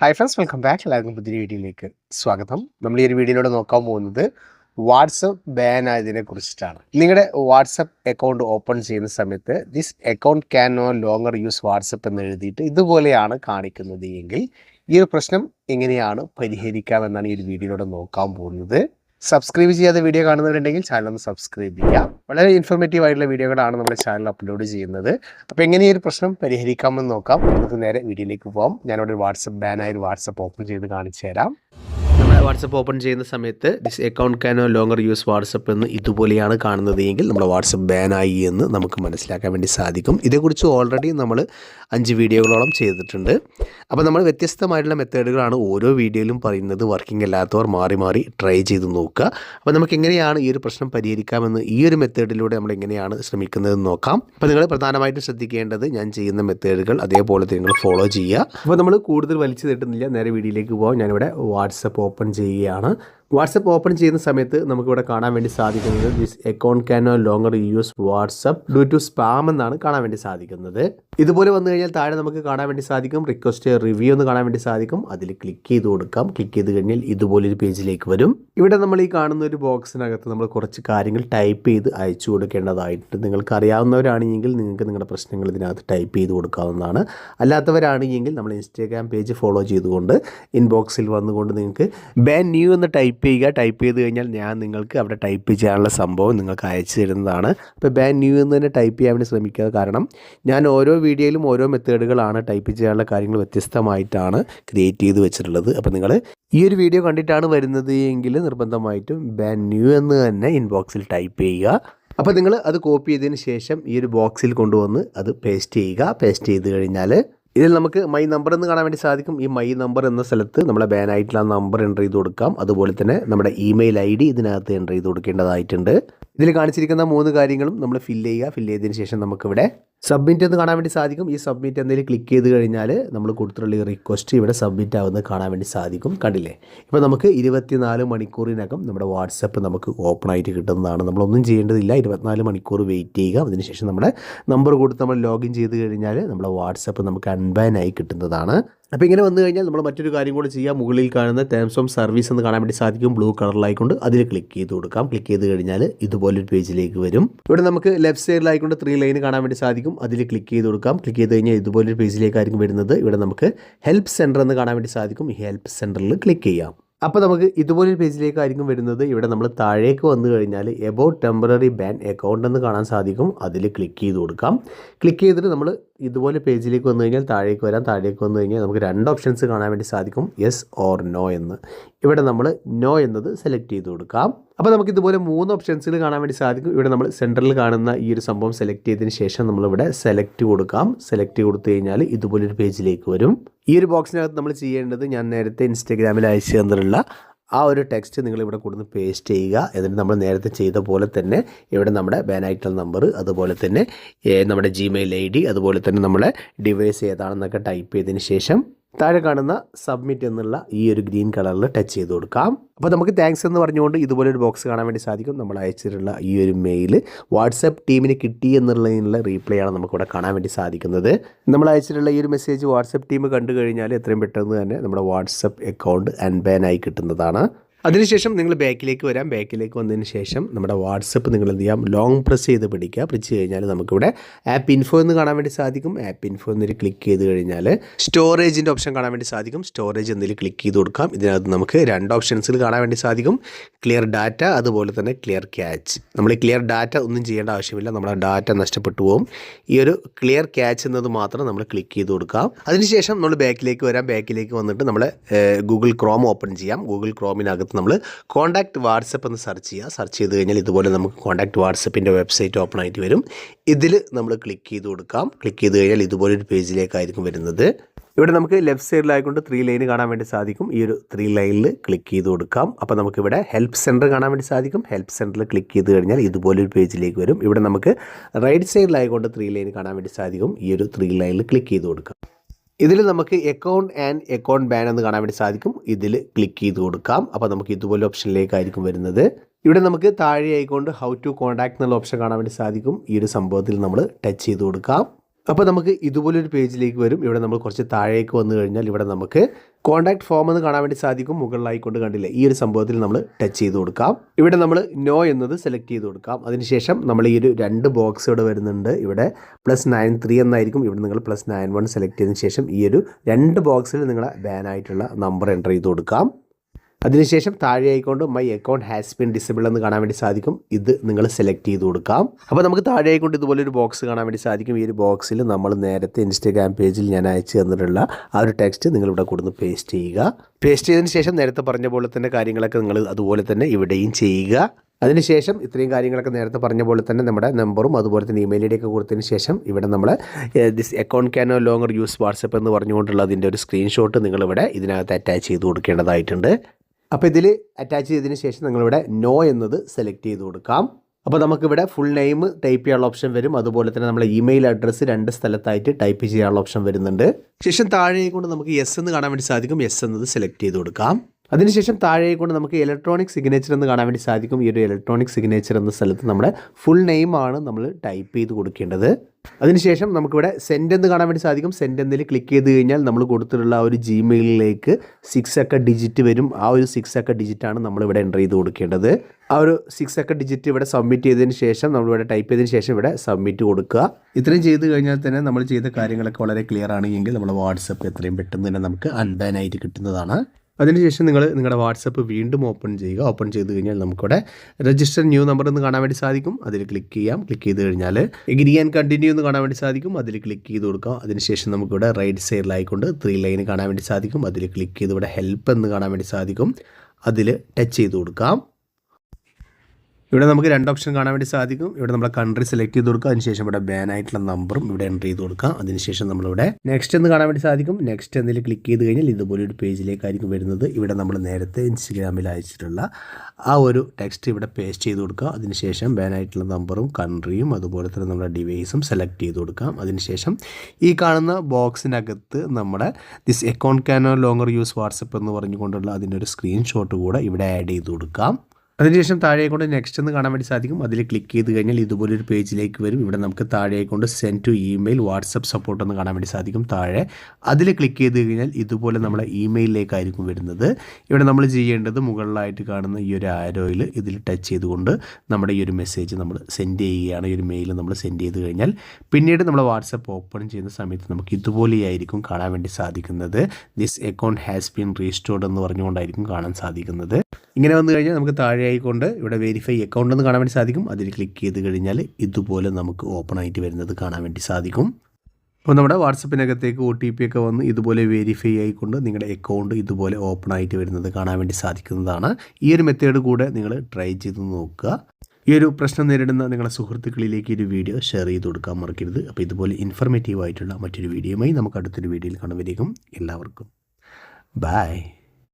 Hi friends welcome back എല്ലാവർക്കും പുതിയ വീഡിയോയിലേക്ക് സ്വാഗതം. നമ്മൾ ഈ ഒരു വീഡിയോയിലൂടെ നോക്കാൻ പോകുന്നത് വാട്സപ്പ് ബാൻ ആയതിനെ കുറിച്ചിട്ടാണ്. നിങ്ങളുടെ വാട്സപ്പ് അക്കൗണ്ട് ഓപ്പൺ ചെയ്യുന്ന സമയത്ത് this account can no longer use WhatsApp എന്ന് എഴുതിയിട്ട് ഇതുപോലെയാണ് കാണിക്കുന്നത് എങ്കിൽ ഈ ഒരു പ്രശ്നം എങ്ങനെയാണ് പരിഹരിക്കാമെന്നാണ് ഈ ഒരു വീഡിയോയിലൂടെ നോക്കാൻ പോകുന്നത്. സബ്സ്ക്രൈബ് ചെയ്യാതെ വീഡിയോ കാണുന്നവരുണ്ടെങ്കിൽ ചാനൽ ഒന്ന് സബ്സ്ക്രൈബ് ചെയ്യാം. വളരെ ഇൻഫോർമേറ്റീവ് ആയിട്ടുള്ള വീഡിയോകളാണ് നമ്മുടെ ചാനൽ അപ്ലോഡ് ചെയ്യുന്നത്. അപ്പോൾ എങ്ങനെ ഈ ഒരു പ്രശ്നം പരിഹരിക്കാമെന്ന് നോക്കാം. നമുക്ക് നേരെ വീഡിയോയിലേക്ക് പോകാം ഞാനിവിടെ വാട്സപ്പ് ബാനായി ഒരു വാട്സപ്പ് ഓപ്പൺ ചെയ്ത് കാണിച്ചു തരാം വാട്സപ്പ് ഓപ്പൺ ചെയ്യുന്ന സമയത്ത് this account can no longer use WhatsApp എന്ന് ഇതുപോലെയാണ് കാണുന്നത് എങ്കിൽ നമ്മുടെ വാട്സപ്പ് ബാനായി എന്ന് നമുക്ക് മനസ്സിലാക്കാൻ വേണ്ടി സാധിക്കും. ഇതേക്കുറിച്ച് ഓൾറെഡി നമ്മൾ അഞ്ച് വീഡിയോകളോളം ചെയ്തിട്ടുണ്ട്. അപ്പോൾ നമ്മൾ വ്യത്യസ്തമായിട്ടുള്ള മെത്തേഡുകളാണ് ഓരോ വീഡിയോയിലും പറയുന്നത്. വർക്കിംഗ് അല്ലാത്തവർ മാറി മാറി ട്രൈ ചെയ്ത് നോക്കുക. അപ്പോൾ നമുക്ക് എങ്ങനെയാണ് ഈ ഒരു പ്രശ്നം പരിഹരിക്കാമെന്ന് ഈ ഒരു മെത്തേഡിലൂടെ നമ്മൾ എങ്ങനെയാണ് ശ്രമിക്കുന്നതെന്ന് നോക്കാം. അപ്പോൾ നിങ്ങൾ പ്രധാനമായിട്ടും ശ്രദ്ധിക്കേണ്ടത് ഞാൻ ചെയ്യുന്ന മെത്തേഡുകൾ അതേപോലെ നിങ്ങൾ ഫോളോ ചെയ്യുക. അപ്പോൾ നമ്മൾ കൂടുതൽ വലിച്ചു നീട്ടുന്നില്ല. നേരെ വീഡിയോയിലേക്ക് പോകാം ഞാനിവിടെ വാട്സപ്പ് ഓപ്പൺ ചെയ്യുകയാണ്. വാട്സപ്പ് ഓപ്പൺ ചെയ്യുന്ന സമയത്ത് നമുക്കിവിടെ കാണാൻ വേണ്ടി സാധിക്കുന്നത് this account can no longer use WhatsApp due to spam എന്നാണ് കാണാൻ വേണ്ടി സാധിക്കുന്നത്. ഇതുപോലെ വന്നു കഴിഞ്ഞാൽ താഴെ നമുക്ക് കാണാൻ വേണ്ടി സാധിക്കും. റിക്വസ്റ്റ് റിവ്യൂ എന്ന് കാണാൻ വേണ്ടി സാധിക്കും. അതിൽ ക്ലിക്ക് ചെയ്ത് കൊടുക്കാം. ക്ലിക്ക് ചെയ്ത് കഴിഞ്ഞാൽ ഇതുപോലൊരു പേജിലേക്ക് വരും. ഇവിടെ നമ്മൾ ഈ കാണുന്ന ഒരു ബോക്സിനകത്ത് നമ്മൾ കുറച്ച് കാര്യങ്ങൾ ടൈപ്പ് ചെയ്ത് അയച്ചു കൊടുക്കേണ്ടതായിട്ട് നിങ്ങൾക്ക് അറിയാവുന്നവരാണെങ്കിൽ നിങ്ങൾക്ക് നിങ്ങളുടെ പ്രശ്നങ്ങൾ ഇതിനകത്ത് ടൈപ്പ് ചെയ്ത് കൊടുക്കാവുന്നതാണ്. അല്ലാത്തവരാണെങ്കിൽ നമ്മൾ ഇൻസ്റ്റാഗ്രാം പേജ് ഫോളോ ചെയ്തുകൊണ്ട് ഇൻബോക്സിൽ വന്നുകൊണ്ട് നിങ്ങൾക്ക് ബാൻ ന്യൂ എന്ന് ടൈപ്പ് ചെയ്യുക ടൈപ്പ് ചെയ്ത് കഴിഞ്ഞാൽ ഞാൻ നിങ്ങൾക്ക് അവിടെ ടൈപ്പ് ചെയ്യാനുള്ള സംഭവം നിങ്ങൾക്ക് അയച്ചു തരുന്നതാണ്. അപ്പോൾ ബാൻ ന്യൂ എന്ന് തന്നെ ടൈപ്പ് ചെയ്യാൻ വേണ്ടി ശ്രമിക്കുക. കാരണം ഞാൻ ഓരോ വീഡിയോയിലും ഓരോ മെത്തേഡുകളാണ് ടൈപ്പ് ചെയ്യാനുള്ള കാര്യങ്ങൾ വ്യത്യസ്തമായിട്ടാണ് ക്രിയേറ്റ് ചെയ്ത് വെച്ചിട്ടുള്ളത്. അപ്പോൾ നിങ്ങൾ ഈ ഒരു വീഡിയോ കണ്ടിട്ടാണ് വരുന്നത് എങ്കിൽ നിർബന്ധമായിട്ടും ബാൻ ന്യൂ എന്ന് തന്നെ ഇൻബോക്സിൽ ടൈപ്പ് ചെയ്യുക. അപ്പോൾ നിങ്ങൾ അത് കോപ്പി ചെയ്തതിന് ശേഷം ഈ ഒരു ബോക്സിൽ കൊണ്ടുവന്ന് അത് പേസ്റ്റ് ചെയ്യുക. പേസ്റ്റ് ചെയ്ത് കഴിഞ്ഞാൽ ഇതിൽ നമുക്ക് മൈ നമ്പർ എന്ന് കാണാൻ വേണ്ടി സാധിക്കും. ഈ മൈ നമ്പർ എന്ന സ്ഥലത്ത് നമ്മുടെ ബാൻ ആയിട്ടുള്ള നമ്പർ എന്റർ ചെയ്ത് കൊടുക്കാം. അതുപോലെ തന്നെ നമ്മുടെ ഇമെയിൽ ഐ ഡി ഇതിനകത്ത് എന്റർ ചെയ്ത് കൊടുക്കേണ്ടതായിട്ടുണ്ട്. ഇതിൽ കാണിച്ചിരിക്കുന്ന മൂന്ന് കാര്യങ്ങളും നമ്മൾ ഫില്ല് ചെയ്യുക. ഫില്ല് ചെയ്തതിന് ശേഷം നമുക്കിവിടെ സബ്മിറ്റ് എന്ന് കാണാൻ വേണ്ടി സാധിക്കും. ഈ സബ്മിറ്റ് എന്നതിൽ ക്ലിക്ക് ചെയ്ത് കഴിഞ്ഞാൽ നമ്മൾ കൊടുത്തിട്ടുള്ള ഈ റിക്വസ്റ്റ് ഇവിടെ സബ്മിറ്റ് ആവുന്നത് കാണാൻ വേണ്ടി സാധിക്കും. കണ്ടില്ലേ? ഇപ്പോൾ നമുക്ക് ഇരുപത്തിനാല് മണിക്കൂറിനകം നമ്മുടെ വാട്സപ്പ് നമുക്ക് ഓപ്പൺ ആയിട്ട് കിട്ടുന്നതാണ്. നമ്മളൊന്നും ചെയ്യേണ്ടതില്ല. ഇരുപത്തിനാല് മണിക്കൂർ വെയിറ്റ് ചെയ്യുക. അതിനുശേഷം നമ്മുടെ നമ്പർ കൊടുത്ത് നമ്മൾ ലോഗിൻ ചെയ്ത് കഴിഞ്ഞാൽ നമ്മുടെ വാട്സപ്പ് നമുക്ക് അൺബാൻ ആയി കിട്ടുന്നതാണ്. അപ്പോൾ ഇങ്ങനെ വന്നു കഴിഞ്ഞാൽ നമ്മൾ മറ്റൊരു കാര്യം കൂടി ചെയ്യാം. മുകളിൽ കാണുന്ന ടേംസ് ഓഫ് സർവീസ് എന്ന് കാണാൻ വേണ്ടി സാധിക്കും. ബ്ലൂ കളറിലായിക്കൊണ്ട് അതിൽ ക്ലിക്ക് ചെയ്ത് കൊടുക്കാം. ക്ലിക്ക് ചെയ്ത് കഴിഞ്ഞാൽ ഇതുപോലൊരു പേജിലേക്ക് വരും. ഇവിടെ നമുക്ക് ലെഫ്റ്റ് സൈഡിലായിക്കൊണ്ട് ത്രീ ലൈൻ കാണാൻ വേണ്ടി സാധിക്കും. അതിൽ ക്ലിക്ക് ചെയ്ത് കൊടുക്കാം. ക്ലിക്ക് ചെയ്ത് കഴിഞ്ഞാൽ ഇതുപോലൊരു പേജിലേക്കായിരിക്കും വരുന്നത്. ഇവിടെ നമുക്ക് ഹെൽപ്പ് സെന്റർ എന്ന് കാണാൻ വേണ്ടി സാധിക്കും. ഈ ഹെൽപ്പ് സെന്ററിൽ ക്ലിക്ക് ചെയ്യാം. അപ്പോൾ നമുക്ക് ഇതുപോലൊരു പേജിലേക്കായിരിക്കും വരുന്നത്. ഇവിടെ നമ്മൾ താഴേക്ക് വന്നു കഴിഞ്ഞാൽ എബൌട്ട് ടെമ്പററി ബാൻ അക്കൗണ്ട് എന്ന് കാണാൻ സാധിക്കും. അതിൽ ക്ലിക്ക് ചെയ്ത് കൊടുക്കാം. ക്ലിക്ക് ചെയ്തിട്ട് നമ്മൾ ഇതുപോലെ പേജിലേക്ക് വന്നു കഴിഞ്ഞാൽ താഴേക്ക് വരാം താഴേക്ക് വന്നു കഴിഞ്ഞാൽ നമുക്ക് രണ്ട് ഓപ്ഷൻസ് കാണാൻ വേണ്ടി സാധിക്കും യെസ് ഓർ നോ എന്ന്. ഇവിടെ നമ്മൾ നോ എന്നത് സെലക്ട് ചെയ്ത് കൊടുക്കാം. അപ്പോൾ നമുക്ക് ഇതുപോലെ മൂന്ന് ഓപ്ഷൻസിൽ കാണാൻ വേണ്ടി സാധിക്കും. ഇവിടെ നമ്മൾ സെന്ററിൽ കാണുന്ന ഈ ഒരു സംഭവം സെലക്ട് ചെയ്തതിന് ശേഷം നമ്മളിവിടെ സെലക്ട് കൊടുക്കാം. സെലക്ട് കൊടുത്തു കഴിഞ്ഞാൽ ഇതുപോലൊരു പേജിലേക്ക് വരും. ഈ ഒരു ബോക്സിനകത്ത് നമ്മൾ ചെയ്യേണ്ടത് ഞാൻ നേരത്തെ ഇൻസ്റ്റാഗ്രാമിൽ അയച്ചു തന്നിട്ടുള്ള ആ ഒരു ടെക്സ്റ്റ് നിങ്ങൾ ഇവിടെ കൊടുന്ന് പേസ്റ്റ് ചെയ്യുക. എന്നിട്ട് നമ്മൾ നേരത്തെ ചെയ്ത പോലെ തന്നെ ഇവിടെ നമ്മുടെ ബാനൈറ്റൽ നമ്പർ അതുപോലെ തന്നെ നമ്മുടെ ജിമെയിൽ ഐ ഡി അതുപോലെ തന്നെ നമ്മുടെ ഡിവൈസ് ഏതാണെന്നൊക്കെ ടൈപ്പ് ചെയ്തതിന് ശേഷം താഴെ കാണുന്ന സബ്മിറ്റ് എന്നുള്ള ഈ ഒരു ഗ്രീൻ കളറിൽ ടച്ച് ചെയ്ത് കൊടുക്കാം. അപ്പോൾ നമുക്ക് താങ്ക്സ് എന്ന് പറഞ്ഞുകൊണ്ട് ഇതുപോലെ ഒരു ബോക്സ് കാണാൻ വേണ്ടി സാധിക്കും. നമ്മൾ അയച്ചിട്ടുള്ള ഈ ഒരു മെയിൽ വാട്സപ്പ് ടീമിന് കിട്ടി എന്നുള്ളതിനുള്ള റീപ്ലൈ ആണ് നമുക്കിവിടെ കാണാൻ വേണ്ടി സാധിക്കുന്നത്. നമ്മൾ അയച്ചിട്ടുള്ള ഈ ഒരു മെസ്സേജ് വാട്സപ്പ് ടീം കണ്ടു കഴിഞ്ഞാൽ എത്രയും പെട്ടെന്ന് തന്നെ നമ്മുടെ വാട്സപ്പ് അക്കൗണ്ട് അൺബാൻ ആയി കിട്ടുന്നതാണ്. അതിനുശേഷം നിങ്ങൾ ബാക്കിലേക്ക് വരാം. ബാക്കിലേക്ക് വന്നതിന് ശേഷം നമ്മുടെ വാട്സപ്പ് നിങ്ങൾ എന്ത് ചെയ്യാം? ലോങ് പ്രസ് ചെയ്ത് പിടിക്കുക. പിടിച്ച് കഴിഞ്ഞാൽ നമുക്കിവിടെ ആപ്പ് ഇൻഫോ എന്ന് കാണാൻ വേണ്ടി സാധിക്കും. ആപ്പ് ഇൻഫോ എന്നൊരു ക്ലിക്ക് ചെയ്ത് കഴിഞ്ഞാൽ സ്റ്റോറേജിന്റെ ഓപ്ഷൻ കാണാൻ വേണ്ടി സാധിക്കും. സ്റ്റോറേജ് എന്നതിൽ ക്ലിക്ക് ചെയ്ത് കൊടുക്കാം. ഇതിനകത്ത് നമുക്ക് രണ്ട് ഓപ്ഷൻസിൽ കാണാൻ വേണ്ടി സാധിക്കും. ക്ലിയർ ഡാറ്റ അതുപോലെ തന്നെ ക്ലിയർ ക്യാച്ച് നമ്മൾ ക്ലിയർ ഡാറ്റ ഒന്നും ചെയ്യേണ്ട ആവശ്യമില്ല. നമ്മുടെ ഡാറ്റ നഷ്ടപ്പെട്ടു പോകും. ഈ ഒരു ക്ലിയർ ക്യാച്ച് എന്നത് മാത്രം നമ്മൾ ക്ലിക്ക് ചെയ്ത് കൊടുക്കാം. അതിനുശേഷം നമ്മൾ ബാക്കിലേക്ക് വരാം. ബാക്കിലേക്ക് വന്നിട്ട് നമ്മൾ ഗൂഗിൾ ക്രോം ഓപ്പൺ ചെയ്യാം. ഗൂഗിൾ ക്രോമിനകത്ത് നമ്മൾ കോൺടാക്ട് വാട്സപ്പ് എന്ന് സെർച്ച് ചെയ്യുക സെർച്ച് ചെയ്ത് കഴിഞ്ഞാൽ ഇതുപോലെ നമുക്ക് കോൺടാക്ട് വാട്സപ്പിന്റെ വെബ്സൈറ്റ് ഓപ്പൺ ആയിട്ട് വരും. ഇതിൽ നമ്മൾ ക്ലിക്ക് ചെയ്ത് കൊടുക്കാം. ക്ലിക്ക് ചെയ്ത് കഴിഞ്ഞാൽ ഇതുപോലെ ഒരു പേജിലേക്കായിരിക്കും വരുന്നത്. ഇവിടെ നമുക്ക് ലെഫ്റ്റ് സൈഡിലായിക്കൊണ്ട് ത്രീ ലൈൻ കാണാൻ വേണ്ടി സാധിക്കും. ഈ ഒരു ത്രീ ലൈനിൽ ക്ലിക്ക് ചെയ്ത് കൊടുക്കാം. അപ്പോൾ നമുക്കിവിടെ ഹെൽപ്പ് സെന്റർ കാണാൻ വേണ്ടി സാധിക്കും. ഹെൽപ്പ് സെന്ററിൽ ക്ലിക്ക് ചെയ്ത് കഴിഞ്ഞാൽ ഇതുപോലെ ഒരു പേജിലേക്ക് വരും. ഇവിടെ നമുക്ക് റൈറ്റ് സൈഡിലായിക്കൊണ്ട് ത്രീ ലൈൻ കാണാൻ വേണ്ടി സാധിക്കും. ഈ ഒരു ത്രീ ലൈനിൽ ക്ലിക്ക് ചെയ്ത് കൊടുക്കാം. ഇതിൽ നമുക്ക് അക്കൗണ്ട് ആൻഡ് അക്കൗണ്ട് ബാൻ എന്ന് കാണാൻ വേണ്ടി സാധിക്കും. ഇതിൽ ക്ലിക്ക് ചെയ്ത് കൊടുക്കാം. അപ്പോൾ നമുക്ക് ഇതുപോലെ ഓപ്ഷനിലേക്കായിരിക്കും വരുന്നത്. ഇവിടെ നമുക്ക് താഴെ ആയിക്കൊണ്ട് ഹൗ ടു കോൺടാക്ട് എന്നുള്ള ഓപ്ഷൻ കാണാൻ വേണ്ടി സാധിക്കും. ഈ ഒരു സംഭവത്തിൽ നമ്മൾ ടച്ച് ചെയ്ത് കൊടുക്കാം. അപ്പോൾ നമുക്ക് ഇതുപോലൊരു പേജിലേക്ക് വരും. ഇവിടെ നമ്മൾ കുറച്ച് താഴേക്ക് വന്നു കഴിഞ്ഞാൽ ഇവിടെ നമുക്ക് കോൺടാക്ട് ഫോം എന്ന് കാണാൻ വേണ്ടി സാധിക്കും. മുകളിലായിക്കൊണ്ട് കണ്ടില്ലേ? ഈ ഒരു സംഭവത്തിൽ നമ്മൾ ടച്ച് ചെയ്ത് കൊടുക്കാം. ഇവിടെ നമ്മൾ നോ എന്നത് സെലക്ട് ചെയ്ത് കൊടുക്കാം. അതിനുശേഷം നമ്മൾ ഈ ഒരു രണ്ട് ബോക്സ് ഇവിടെ വരുന്നുണ്ട്. ഇവിടെ പ്ലസ് നയൻ ത്രീ എന്നായിരിക്കും. ഇവിടെ നിങ്ങൾ പ്ലസ് നയൻ വൺ സെലക്ട് ചെയ്തതിന് ശേഷം ഈ ഒരു രണ്ട് ബോക്സിൽ നിങ്ങളെ ബാനായിട്ടുള്ള നമ്പർ എന്റർ ചെയ്ത് കൊടുക്കാം. അതിനുശേഷം താഴെ ആയിക്കൊണ്ട് my account has been disable എന്ന് കാണാൻ വേണ്ടി സാധിക്കും. ഇത് നിങ്ങൾ സെലക്ട് ചെയ്ത് കൊടുക്കാം. അപ്പോൾ നമുക്ക് താഴെ ആയിക്കൊണ്ട് ഇതുപോലെ ഒരു ബോക്സ് കാണാൻ വേണ്ടി സാധിക്കും. ഈ ഒരു ബോക്സിൽ നമ്മൾ നേരത്തെ ഇൻസ്റ്റാഗ്രാം പേജിൽ ഞാൻ അയച്ചു തന്നിട്ടുള്ള ആ ഒരു ടെക്സ്റ്റ് നിങ്ങളിവിടെ കൊടുന്ന് പേസ്റ്റ് ചെയ്യുക. പേസ്റ്റ് ചെയ്തതിന് ശേഷം നേരത്തെ പറഞ്ഞ പോലെ തന്നെ കാര്യങ്ങളൊക്കെ നിങ്ങൾ അതുപോലെ തന്നെ ഇവിടെയും ചെയ്യുക. അതിനുശേഷം ഇത്രയും കാര്യങ്ങളൊക്കെ നേരത്തെ പറഞ്ഞ പോലെ തന്നെ നമ്മുടെ നമ്പറും അതുപോലെ തന്നെ ഇമെയിൽ ഐ ഡി ഒക്കെ കൊടുത്തതിന് ശേഷം ഇവിടെ നമ്മൾ this account can no longer use WhatsApp എന്ന് പറഞ്ഞുകൊണ്ടുള്ള അതിന്റെ ഒരു സ്ക്രീൻഷോട്ട് നിങ്ങളിവിടെ ഇതിനകത്ത് അറ്റാച്ച് ചെയ്ത് കൊടുക്കേണ്ടതായിട്ടുണ്ട്. അപ്പോൾ ഇതിൽ അറ്റാച്ച് ചെയ്തതിന് ശേഷം നിങ്ങളിവിടെ നോ എന്നത് സെലക്ട് ചെയ്ത് കൊടുക്കാം. അപ്പോൾ നമുക്കിവിടെ ഫുൾ നെയിം ടൈപ്പ് ചെയ്യാനുള്ള ഓപ്ഷൻ വരും. അതുപോലെ തന്നെ നമ്മുടെ ഇമെയിൽ അഡ്രസ്സ് രണ്ട് സ്ഥലത്തായിട്ട് ടൈപ്പ് ചെയ്യാനുള്ള ഓപ്ഷൻ വരുന്നുണ്ട്. ശേഷം താഴെ കൊണ്ട് നമുക്ക് യെസ് എന്ന് കാണാൻ വേണ്ടി സാധിക്കും. യെസ് എന്നത് സെലക്ട് ചെയ്ത് കൊടുക്കാം. അതിനുശേഷം താഴെ കൊണ്ട് നമുക്ക് ഇലക്ട്രോണിക് സിഗ്നേച്ചർ എന്ന് കാണാൻ വേണ്ടി സാധിക്കും. ഈ ഒരു ഇലക്ട്രോണിക് സിഗ്നേച്ചർ എന്ന സ്ഥലത്ത് നമ്മുടെ ഫുൾ നെയിമാണ് നമ്മൾ ടൈപ്പ് ചെയ്ത് കൊടുക്കേണ്ടത്. അതിനുശേഷം നമുക്കിവിടെ സെൻഡ് എന്ന് കാണാൻ വേണ്ടി സാധിക്കും. സെൻഡ് എന്നതിൽ ക്ലിക്ക് ചെയ്ത് കഴിഞ്ഞാൽ നമ്മൾ കൊടുത്തിട്ടുള്ള ആ ഒരു ജിമെയിലിലേക്ക് സിക്സ് അക്ക ഡിജിറ്റ് വരും. ആ ഒരു സിക്സ് അക്ക ഡിജിറ്റാണ് നമ്മളിവിടെ എന്റർ ചെയ്ത് കൊടുക്കേണ്ടത്. ആ ഒരു സിക്സ് അക്ക ഡിജിറ്റ് ഇവിടെ സബ്മിറ്റ് ചെയ്തതിന് ശേഷം നമ്മളിവിടെ ടൈപ്പ് ചെയ്തതിന് ശേഷം ഇവിടെ സബ്മിറ്റ് കൊടുക്കുക. ഇത്രയും ചെയ്ത് കഴിഞ്ഞാൽ തന്നെ നമ്മൾ ചെയ്ത കാര്യങ്ങളൊക്കെ വളരെ ക്ലിയർ ആണെങ്കിൽ നമ്മുടെ വാട്സപ്പ് എത്രയും പെട്ടെന്ന് തന്നെ നമുക്ക് അൺബാൻ ആയിട്ട് കിട്ടുന്നതാണ്. അതിനുശേഷം നിങ്ങൾ നിങ്ങളുടെ വാട്സപ്പ് വീണ്ടും ഓപ്പൺ ചെയ്യുക. ഓപ്പൺ ചെയ്ത് കഴിഞ്ഞാൽ നമുക്കിവിടെ രജിസ്റ്റർ ന്യൂ നമ്പർ എന്ന് കാണാൻ വേണ്ടി സാധിക്കും. അതിൽ ക്ലിക്ക് ചെയ്യാം. ക്ലിക്ക് ചെയ്ത് കഴിഞ്ഞാൽ എഗ്രി ആൻഡ് കണ്ടിന്യൂ എന്ന് കാണാൻ വേണ്ടി സാധിക്കും. അതിൽ ക്ലിക്ക് ചെയ്ത് കൊടുക്കാം. അതിനുശേഷം നമുക്കിവിടെ റൈറ്റ് സൈഡിലായിക്കൊണ്ട് ത്രീ ലൈൻ കാണാൻ വേണ്ടി സാധിക്കും. അതിൽ ക്ലിക്ക് ചെയ്ത് ഇവിടെ ഹെൽപ്പ് എന്ന് കാണാൻ വേണ്ടി സാധിക്കും. അതിൽ ടച്ച് ചെയ്ത് കൊടുക്കാം. ഇവിടെ നമുക്ക് രണ്ട് ഓപ്ഷൻ കാണാൻ വേണ്ടി സാധിക്കും. ഇവിടെ നമ്മുടെ കൺട്രി സെലക്ട് ചെയ്ത് കൊടുക്കുക. അതിനുശേഷം ഇവിടെ ബാൻ ആയിട്ടുള്ള നമ്പറും ഇവിടെ എന്റർ ചെയ്ത് കൊടുക്കുക. അതിനുശേഷം നമ്മളിവിടെ നെക്സ്റ്റ് എന്ന് കാണാൻ വേണ്ടി സാധിക്കും. നെക്സ്റ്റ് എന്നതിൽ ക്ലിക്ക് ചെയ്ത് കഴിഞ്ഞാൽ ഇതുപോലെ ഒരു പേജിലേക്കായിരിക്കും വരുന്നത്. ഇവിടെ നമ്മൾ നേരത്തെ ഇൻസ്റ്റഗ്രാമിൽ അയച്ചിട്ടുള്ള ആ ഒരു ടെക്സ്റ്റ് ഇവിടെ പേസ്റ്റ് ചെയ്ത് കൊടുക്കുക. അതിനുശേഷം ബാൻ ആയിട്ടുള്ള നമ്പറും കൺട്രിയും അതുപോലെ തന്നെ നമ്മുടെ ഡിവൈസും സെലക്ട് ചെയ്ത് കൊടുക്കാം അതിനുശേഷം ഈ കാണുന്ന ബോക്സിനകത്ത് നമ്മുടെ this account can no longer use WhatsApp എന്ന് പറഞ്ഞുകൊണ്ടുള്ള അതിന്റെ ഒരു സ്ക്രീൻഷോട്ട് കൂടെ ഇവിടെ ആഡ് ചെയ്ത് കൊടുക്കാം അതിനുശേഷം താഴെ കൊണ്ട് നെക്സ്റ്റ് എന്ന് കാണാൻ വേണ്ടി സാധിക്കും. അതിൽ ക്ലിക്ക് ചെയ്ത് കഴിഞ്ഞാൽ ഇതുപോലൊരു പേജിലേക്ക് വരും. ഇവിടെ നമുക്ക് താഴെ കൊണ്ട് send to email WhatsApp support എന്ന് കാണാൻ വേണ്ടി സാധിക്കും താഴെ. അതിൽ ക്ലിക്ക് ചെയ്ത് കഴിഞ്ഞാൽ ഇതുപോലെ നമ്മളെ ഇമെയിലിലേക്കായിരിക്കും വരുന്നത്. ഇവിടെ നമ്മൾ ചെയ്യേണ്ടത് മുകളിലായിട്ട് കാണുന്ന ഈ ഒരു ആരോയിൽ ഇതിൽ ടച്ച് ചെയ്തുകൊണ്ട് നമ്മുടെ ഈ ഒരു മെസ്സേജ് നമ്മൾ സെൻഡ് ചെയ്യുകയാണ്. ഈ ഒരു മെയിൽ നമ്മൾ സെൻഡ് ചെയ്ത് കഴിഞ്ഞാൽ പിന്നീട് നമ്മൾ വാട്സപ്പ് ഓപ്പൺ ചെയ്യുന്ന സമയത്ത് നമുക്ക് ഇതുപോലെയായിരിക്കും കാണാൻ വേണ്ടി സാധിക്കുന്നത്. This account has been restored എന്ന് പറഞ്ഞുകൊണ്ടായിരിക്കും കാണാൻ സാധിക്കുന്നത്. ഇങ്ങനെ വന്നു കഴിഞ്ഞാൽ നമുക്ക് താഴെ ആയിക്കൊണ്ട് ഇവിടെ വെരിഫൈ അക്കൗണ്ട് എന്ന് കാണാൻ വേണ്ടി സാധിക്കും. അതിൽ ക്ലിക്ക് ചെയ്ത് കഴിഞ്ഞാൽ ഇതുപോലെ നമുക്ക് ഓപ്പൺ ആയിട്ട് വരുന്നത് കാണാൻ വേണ്ടി സാധിക്കും. അപ്പോൾ നമ്മുടെ വാട്സപ്പിനകത്തേക്ക് ഒ ടി പി ഒക്കെ വന്ന് ഇതുപോലെ വെരിഫൈ ആയിക്കൊണ്ട് നിങ്ങളുടെ അക്കൗണ്ട് ഇതുപോലെ ഓപ്പൺ ആയിട്ട് വരുന്നത് കാണാൻ വേണ്ടി സാധിക്കുന്നതാണ്. ഈ ഒരു മെത്തേഡ് കൂടെ നിങ്ങൾ ട്രൈ ചെയ്ത് നോക്കുക. ഈ ഒരു പ്രശ്നം നേരിടുന്ന നിങ്ങളുടെ സുഹൃത്തുക്കളിലേക്ക് ഒരു വീഡിയോ ഷെയർ ചെയ്ത് കൊടുക്കാൻ മറക്കരുത്. അപ്പോൾ ഇതുപോലെ ഇൻഫർമേറ്റീവ് ആയിട്ടുള്ള മറ്റൊരു വീഡിയോയുമായി നമുക്ക് അടുത്തൊരു വീഡിയോയിൽ കാണുമ്പോഴേക്കും എല്ലാവർക്കും. ബൈ